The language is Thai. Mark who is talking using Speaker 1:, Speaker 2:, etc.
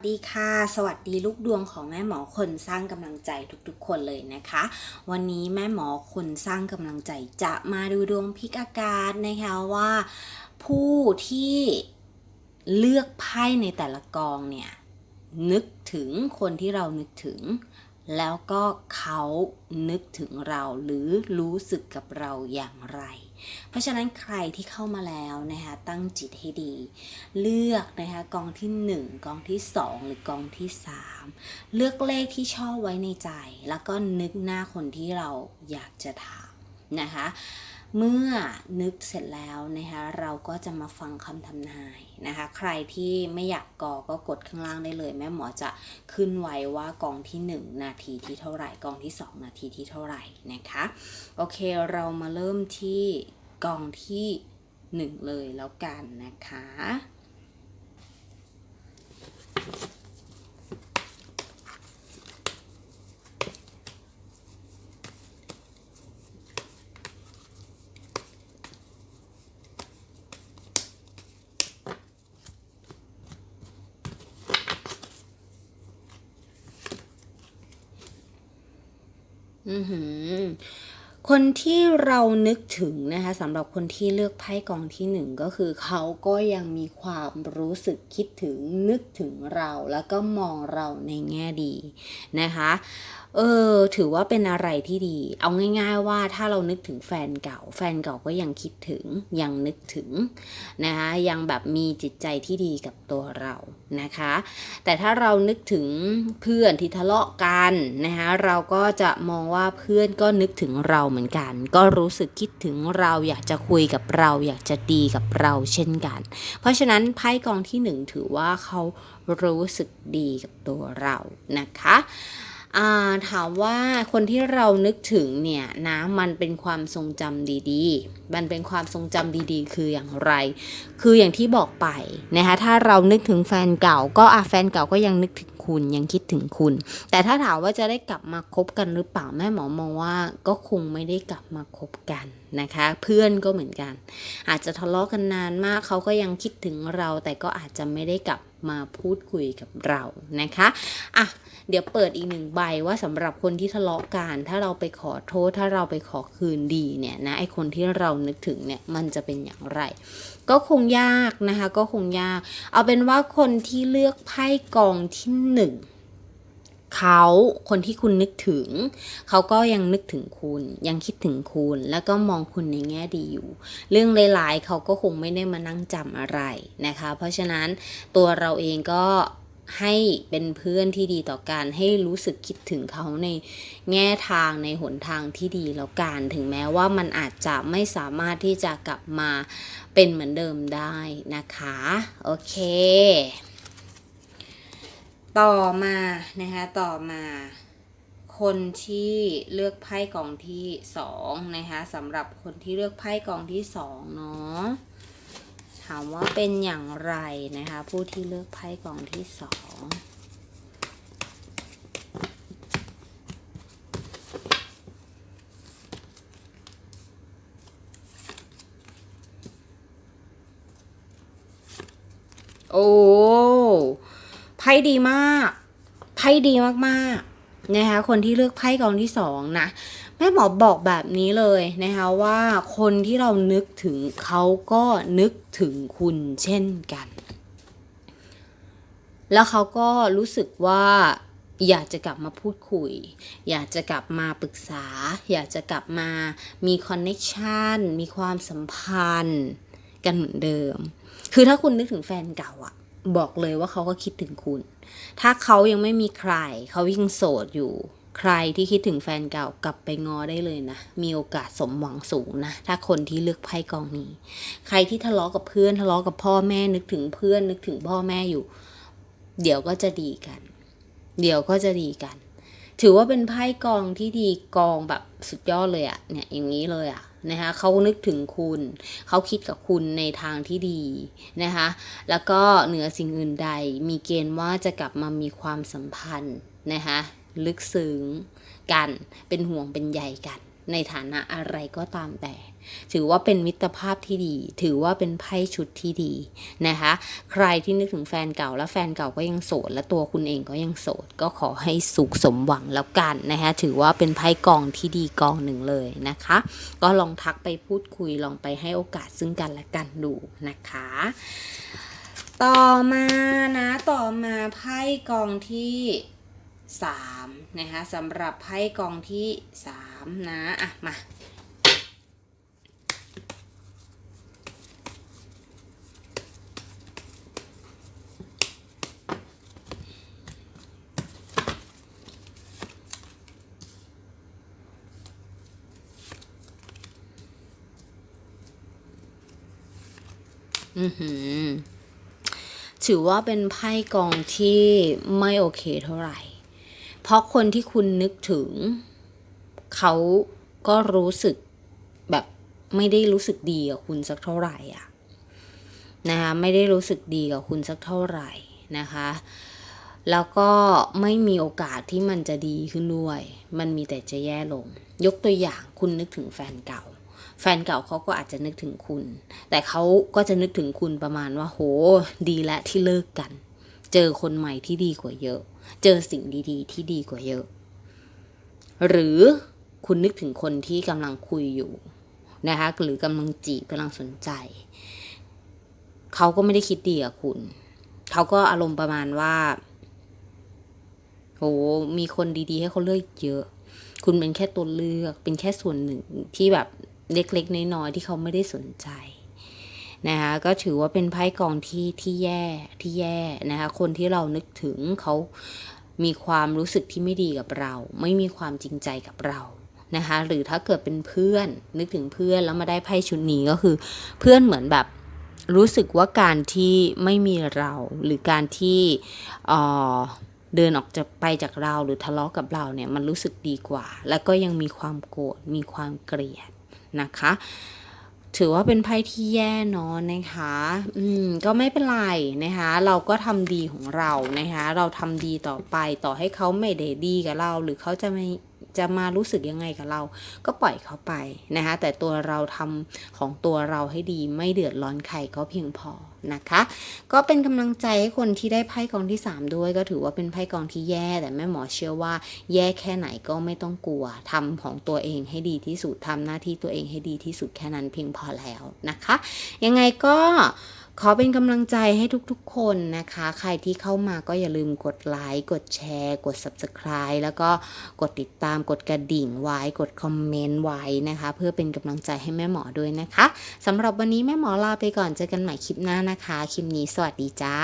Speaker 1: สวัสดีค่ะ สวัสดีลูกดวงของแม่หมอคนสร้างกำลังใจทุกๆ คนเลยนะคะ วันนี้แม่หมอคนสร้างกำลังใจจะมาดูดวงพิกอากาศนะคะว่า ผู้ที่เลือกไพ่ในแต่ละกองเนี่ยนึกถึงคนที่เรานึกถึง แล้วก็เขานึกถึงเราหรือรู้สึกกับเราอย่างไร เพราะฉะนั้นใครที่เข้ามาแล้วนะคะตั้งจิตให้ดี เลือกนะคะกองที่ 1 กองที่ 2 หรือกองที่ 3 เลือกเลขที่ชอบไว้ในใจ แล้วก็นึกหน้าคนที่เราอยากจะถามนะคะ เมื่อนึกเสร็จแล้วนะคะเราก็จะมาฟังคำทำนายนะคะ ใครที่ไม่อยากกอก็กดข้างล่างได้เลย แม่หมอจะขึ้นไว้ว่ากองที่ 1 นาทีที่เท่าไหร่กองที่ 2 นาทีที่เท่าไหร่นะคะ โอเคเรามาเริ่มที่กองที่ 1 เลยแล้วกันนะคะ อือหือคนที่เรานึกถึงนะคะสำหรับคนที่เลือกไพ่กองที่หนึ่งก็คือเขาก็ยังมีความรู้สึกคิดถึงนึกถึงเรา แล้วก็มองเราในแง่ดีนะคะเออ ถือว่าเป็นอะไรที่ดี เอาง่าย ๆ ว่าถ้าเรานึกถึงแฟนเก่า แฟนเก่าก็ยังคิดถึง ยังนึกถึงนะคะยังแบบมีจิตใจที่ดีกับตัวเรานะคะ แต่ถ้าเรานึกถึงเพื่อนที่ทะเลาะกันนะคะเราก็จะมองว่าเพื่อนก็นึกถึงเราเหมือนกัน ก็รู้สึกคิดถึงเราอยากจะคุยกับเรา อยากจะดีกับเราเช่นกัน เพราะฉะนั้นไพ่กองที่หนึ่งถือว่าเขารู้สึกดีกับตัวเรานะคะ ถามว่าคนที่เรานึกถึงเนี่ยนะมันเป็นความทรงจำดีๆ มันเป็นความทรงจำดีๆ คืออย่างไร คืออย่างที่บอกไปนะคะถ้าเรานึกถึงแฟนเก่า ก็อะแฟนเก่าก็ยังนึกถึงคุณยังคิดถึงคุณ แต่ถ้าถามว่าจะได้กลับมาคบกันหรือเปล่าแม่หมอมองว่าก็คงไม่ได้กลับมาคบกันนะคะ เพื่อนก็เหมือนกัน อาจจะทะเลาะกันนานมากเขาก็ยังคิดถึงเราแต่ก็อาจจะไม่ได้กลับ มาพูดคุยกับเรานะคะอะเดี๋ยวเปิดอีกหนึ่งใบว่าสำหรับคนที่ทะเลาะกันถ้าเราไปขอโทษ ถ้าเราไปขอคืนดีเนี่ยนะไอคนที่เรานึกถึงเนี่ยมันจะเป็นอย่างไร ก็คงยากนะคะ ก็คงยาก เอาเป็นว่าคนที่เลือกไพ่กองที่หนึ่ง เขาคนที่คุณนึกถึง เขาก็ยังนึกถึงคุณ ยังคิดถึงคุณ แล้วก็มองคุณในแง่ดีอยู่ เรื่องหลายๆเขาก็คงไม่ได้มานั่งจำอะไรนะคะ เพราะฉะนั้นตัวเราเองก็ให้เป็นเพื่อนที่ดีต่อกันให้รู้สึกคิดถึงเขาในแง่ทางในหนทางที่ดีแล้วกันถึงแม้ว่ามันอาจจะไม่สามารถที่จะกลับมาเป็นเหมือนเดิมได้นะคะ โอเค ต่อมานะคะต่อมาคนที่เลือกไพ่กองที่สองนะคะสำหรับคนที่เลือกไพ่กองที่สองเนาะถามว่าเป็นอย่างไรนะคะผู้ที่เลือกไพ่กองที่สองโอ้ ไพ่ดีมาก ไพ่ดีมากๆนะคะคนที่เลือกไพ่กองที่สองนะแม่หมอบอกแบบนี้เลยนะคะว่าคนที่เรานึกถึงเขาก็นึกถึงคุณเช่นกัน แล้วเขาก็รู้สึกว่าอยากจะกลับมาพูดคุย อยากจะกลับมาปรึกษา อยากจะกลับมามีคอนเน็ชันมีความสัมพันธ์กันเหมือนเดิม คือถ้าคุณนึกถึงแฟนเก่าอะ บอกเลยว่าเขาก็คิดถึงคุณ ถ้าเขายังไม่มีใคร เขายังโสดอยู่ ใครที่คิดถึงแฟนเก่ากลับไปงอได้เลยนะ มีโอกาสสมหวังสูงนะ ถ้าคนที่เลือกไพ่กองนี้ ใครที่ทะเลาะกับเพื่อนทะเลาะกับพ่อแม่นึกถึงเพื่อนนึกถึงพ่อแม่อยู่ เดี๋ยวก็จะดีกัน เดี๋ยวก็จะดีกัน ถือว่าเป็นไพ่กองที่ดีกองแบบสุดยอดเลยอะเนี่ยอย่างนี้เลยอะนะคะเขานึกถึงคุณ เขาคิดกับคุณในทางที่ดีนะคะแล้วก็เหนือสิ่งอื่นใด มีเกณฑ์ว่าจะกลับมามีความสัมพันธ์นะคะลึกซึ้งกันเป็นห่วงเป็นใยกัน ในฐานะอะไรก็ตามแต่ ถือว่าเป็นมิตรภาพที่ดี ถือว่าเป็นไพ่ชุดที่ดีนะคะ ใครที่นึกถึงแฟนเก่าและแฟนเก่าก็ยังโสด และตัวคุณเองก็ยังโสด ก็ขอให้สุขสมหวังแล้วกันนะคะถือว่าเป็นไพ่กองที่ดีกองหนึ่งเลยนะคะ ก็ลองทักไปพูดคุยลองไปให้โอกาสซึ่งกันและกันดูนะคะต่อมานะต่อมาไพ่กองที่ สามนะคะสำหรับไพ่กองที่สามนะ อะ มา อือหือถือว่าเป็นไพ่กองที่ไม่โอเคเท่าไหร่ เพราะคนที่คุณนึกถึง เขาก็รู้สึกแบบไม่ได้รู้สึกดีกับคุณสักเท่าไหร่อะนะคะไม่ได้รู้สึกดีกับคุณสักเท่าไหร่นะคะ แล้วก็ไม่มีโอกาสที่มันจะดีขึ้นด้วย มันมีแต่จะแย่ลง ยกตัวอย่างคุณนึกถึงแฟนเก่า แฟนเก่าเขาก็อาจจะนึกถึงคุณ แต่เขาก็จะนึกถึงคุณประมาณว่า โห ดีและที่เลิกกัน เจอคนใหม่ที่ดีกว่าเยอะ เจอสิ่งดีๆ ที่ดีกว่าเยอะ หรือคุณนึกถึงคนที่กำลังคุยอยู่นะคะหรือกำลังจีบกำลังสนใจ เขาก็ไม่ได้คิดดีกับคุณ เขาก็อารมณ์ประมาณว่าโหมีคนดีๆ ให้เขาเลือกเยอะ คุณเป็นแค่ตัวเลือก เป็นแค่ส่วนหนึ่งที่แบบเล็กๆ น้อยๆ ที่เขาไม่ได้สนใจ นะคะก็ถือว่าเป็นไพ่กองที่ที่แย่ที่แย่นะคะคนที่เรานึกถึงเขามีความรู้สึกที่ไม่ดีกับเรา ไม่มีความจริงใจกับเรานะคะหรือถ้าเกิดเป็นเพื่อนนึกถึงเพื่อนแล้วมาได้ไพ่ชุดนี้ก็คือ เพื่อนเหมือนแบบรู้สึกว่าการที่ไม่มีเราหรือการที่เออเดินออกจากไปจากเราหรือทะเลาะกับเราเนี่ยมันรู้สึกดีกว่า แล้วก็ยังมีความโกรธมีความเกลียดนะคะ ถือว่าเป็นไพ่ที่แย่เนอะนะคะ อืม ก็ไม่เป็นไรนะคะ เราก็ทำดีของเรานะคะ เราทำดีต่อไปต่อให้เขาไม่ได้ดีกับเรา หรือเขาจะไม่จะมารู้สึกยังไงกับเรา ก็ปล่อยเขาไปนะคะ แต่ตัวเราทำของตัวเราให้ดีไม่เดือดร้อนใครก็เพียงพอ นะคะ ก็เป็นกำลังใจให้คนที่ได้ไพ่กองที่ 3 ด้วย ก็ถือว่าเป็นไพ่กองที่แย่ แต่แม่หมอเชื่อว่า แย่แค่ไหนก็ไม่ต้องกลัวทำของตัวเองให้ดีที่สุดทำหน้าที่ตัวเองให้ดีที่สุดแค่นั้นเพียงพอแล้วนะคะ ยังไงก็ ขอเป็นกำลังใจให้ทุกๆคนนะคะ ใครที่เข้ามาก็อย่าลืมกดไลค์กดแชร์ กด subscribe แล้วก็กดติดตามกดกระดิ่งไว้กดคอมเมนต์ไว้นะคะ เพื่อเป็นกำลังใจให้แม่หมอด้วยนะคะสำหรับวันนี้แม่หมอลาไปก่อนเจอกันใหม่คลิปหน้านะคะ คลิปนี้สวัสดีจ้า